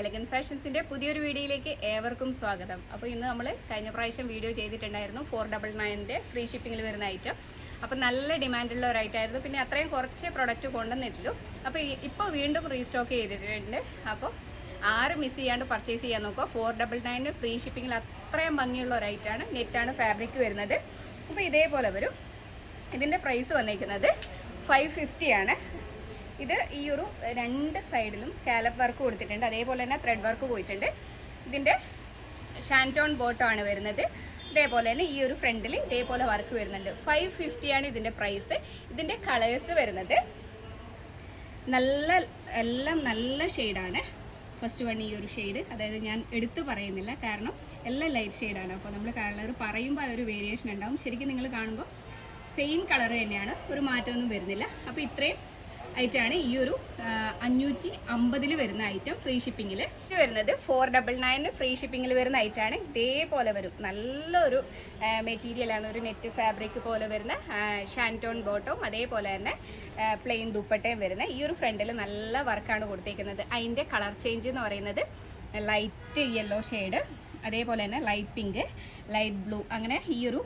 Elegant ഫാഷൻസിന്റെ പുതിയൊരു വീഡിയോയിലേക്ക് ഏവർക്കും സ്വാഗതം. അപ്പോൾ ഇന്ന് നമ്മൾ കഴിഞ്ഞ പ്രാവശ്യം വീഡിയോ ചെയ്തിട്ടുണ്ടായിരുന്നു ഫോർ ഡബിൾ നയന്റെ ഫ്രീ ഷിപ്പിങ്ങിൽ വരുന്ന ഐറ്റം അപ്പോൾ നല്ല ഡിമാൻഡുള്ള ഒരു ഐറ്റം ആയിരുന്നു. പിന്നെ അത്രയും കുറച്ച് പ്രൊഡക്റ്റ് കൊണ്ടുവന്നിട്ടുള്ളൂ അപ്പോൾ ഇപ്പോൾ വീണ്ടും റീസ്റ്റോക്ക് ചെയ്തിട്ടുണ്ട്. അപ്പോൾ ആറ് മിസ് ചെയ്യാണ്ട് പർച്ചേസ് ചെയ്യാൻ നോക്കുക ഫോർ ഡബിൾ നയന് ഫ്രീ ഷിപ്പിങ്ങിൽ അത്രയും ഭംഗിയുള്ള ഒരു ഐറ്റമാണ് നെറ്റാണ് ഫാബ്രിക് വരുന്നത്. അപ്പോൾ ഇതേപോലെ വരും. ഇതിന്റെ പ്രൈസ് വന്നിരിക്കുന്നത് ഫൈവ് ഫിഫ്റ്റി ആണ്. ഇത് ഈ ഒരു രണ്ട് സൈഡിലും സ്കാലപ്പ് വർക്ക് കൊടുത്തിട്ടുണ്ട്. അതേപോലെ തന്നെ ത്രെഡ് വർക്ക് പോയിട്ടുണ്ട്. ഇതിന്റെ ഷാന്റോൺ ബോട്ടാണ് വരുന്നത്. ഇതേപോലെ തന്നെ ഈ ഒരു ഫ്രണ്ടിൽ ഇതേപോലെ വർക്ക് വരുന്നുണ്ട്. ഫൈവ് ഫിഫ്റ്റിയാണ് ഇതിന്റെ പ്രൈസ് ഇതിന്റെ കളേഴ്സ് വരുന്നത് നല്ല എല്ലാം നല്ല ഷെയ്ഡാണ് ഫസ്റ്റ് വൺ ഈ ഒരു ഷെയ്ഡ് അതായത് ഞാൻ എടുത്തു പറയുന്നില്ല. കാരണം എല്ലാം ലൈറ്റ് ഷെയ്ഡാണ് അപ്പോൾ നമ്മൾ കളർ പറയുമ്പോൾ അതൊരു വേരിയേഷൻ ഉണ്ടാവും. ശരിക്കും നിങ്ങൾ കാണുമ്പോൾ സെയിം കളർ തന്നെയാണ്. ഒരു മാറ്റമൊന്നും വരുന്നില്ല. അപ്പോൾ ഇത്രയും ഐറ്റമാണ് ഈ ഒരു അഞ്ഞൂറ്റി അമ്പതിൽ വരുന്ന ഐറ്റം ഫ്രീ ഷിപ്പിങ്ങിൽ വരുന്നത് ഫോർ ഡബിൾ നയന് ഫ്രീ ഷിപ്പിങ്ങിൽ വരുന്ന ഐറ്റമാണ് ഇതേപോലെ വരും. നല്ലൊരു മെറ്റീരിയലാണ് ഒരു നെറ്റ് ഫാബ്രിക് പോലെ വരുന്ന ഷാന്റോൺ ബോട്ടവും അതേപോലെ തന്നെ പ്ലെയിൻ ദുപ്പട്ടയും വരുന്ന ഈ ഒരു ഫ്രണ്ടിൽ നല്ല വർക്കാണ് കൊടുത്തേക്കുന്നത്. അതിന്റെ കളർ ചേഞ്ച് എന്ന് പറയുന്നത് ലൈറ്റ് യെല്ലോ ഷെയ്ഡ് അതേപോലെ തന്നെ ലൈറ്റ് പിങ്ക് ലൈറ്റ് ബ്ലൂ അങ്ങനെ ഈ ഒരു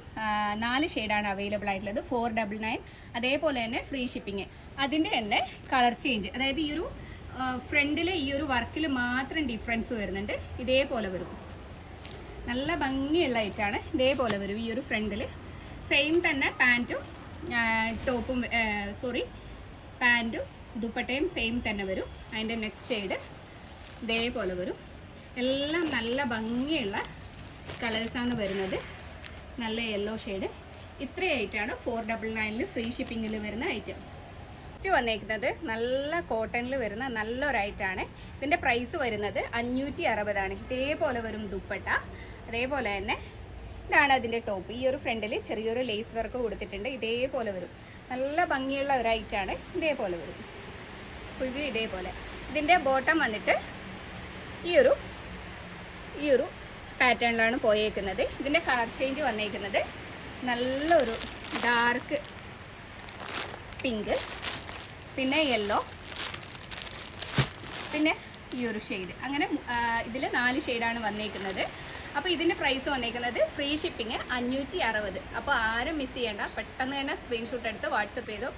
നാല് ഷെയ്ഡാണ് അവൈലബിൾ ആയിട്ടുള്ളത്. ഫോർ ഡബിൾ നയൻ അതേപോലെ തന്നെ ഫ്രീ ഷിപ്പിംഗ് അതിന്റെ തന്നെ കളർ ചേഞ്ച് അതായത് ഈ ഒരു ഫ്രണ്ടിൽ ഈ ഒരു വർക്കിൽ മാത്രം ഡിഫറൻസ് വരുന്നുണ്ട്. ഇതേപോലെ വരും. നല്ല ഭംഗിയുള്ള ഐറ്റാണ് ഇതേപോലെ വരും ഈ ഒരു ഫ്രണ്ടിൽ സെയിം തന്നെ പാന്റും ടോപ്പും സോറി പാന്റും ദുപ്പട്ടയും സെയിം തന്നെ വരും. അതിന്റെ നെക്സ്റ്റ് ഷെയ്ഡ് ഇതേപോലെ വരും. എല്ലാം നല്ല ഭംഗിയുള്ള കളേഴ്സാണ് വരുന്നത്. നല്ല യെല്ലോ ഷെയ്ഡ് ഇത്രയായിട്ടാണ് ഫോർ ഡബിൾ നയനിൽ ഫ്രീ ഷിപ്പിങ്ങിൽ വരുന്ന ഐറ്റം ഫസ്റ്റ് വന്നേക്കുന്നത് നല്ല കോട്ടണിൽ വരുന്ന നല്ലൊരു ഐറ്റാണ് ഇതിന്റെ പ്രൈസ് വരുന്നത് അഞ്ഞൂറ്റി അറുപതാണ് ഇതേപോലെ വരും ദുപ്പട്ട. അതേപോലെ തന്നെ ഇതാണ് അതിന്റെ ടോപ്പ് ഈ ഒരു ഫ്രണ്ടിൽ ചെറിയൊരു ലേസ് വർക്ക് കൊടുത്തിട്ടുണ്ട്. ഇതേപോലെ വരും. നല്ല ഭംഗിയുള്ള ഒരു ഐറ്റാണ് ഇതേപോലെ വരും. ഫുൾ ഇതേപോലെ. ഇതിന്റെ ബോട്ടം വന്നിട്ട് ഈ ഒരു ഈ ഒരു പാറ്റേണിലാണ് പോയേക്കുന്നത്. ഇതിന്റെ കളർ ചേഞ്ച് വന്നേക്കുന്നത്. നല്ലൊരു ഡാർക്ക് പിങ്ക് പിന്നെ യെല്ലോ പിന്നെ ഈ ഒരു ഷെയ്ഡ് അങ്ങനെ ഇതിൽ നാല് ഷെയ്ഡാണ് വന്നേക്കുന്നത്. അപ്പോൾ ഇതിന്റെ പ്രൈസ് വന്നേക്കുന്നത് ഫ്രീ ഷിപ്പിംഗ് അഞ്ഞൂറ്റി അറുപത്. അപ്പോൾ ആരും മിസ് ചെയ്യേണ്ട. പെട്ടെന്ന് തന്നെ സ്ക്രീൻഷോട്ട് എടുത്ത് വാട്സപ്പ് ചെയ്തോ.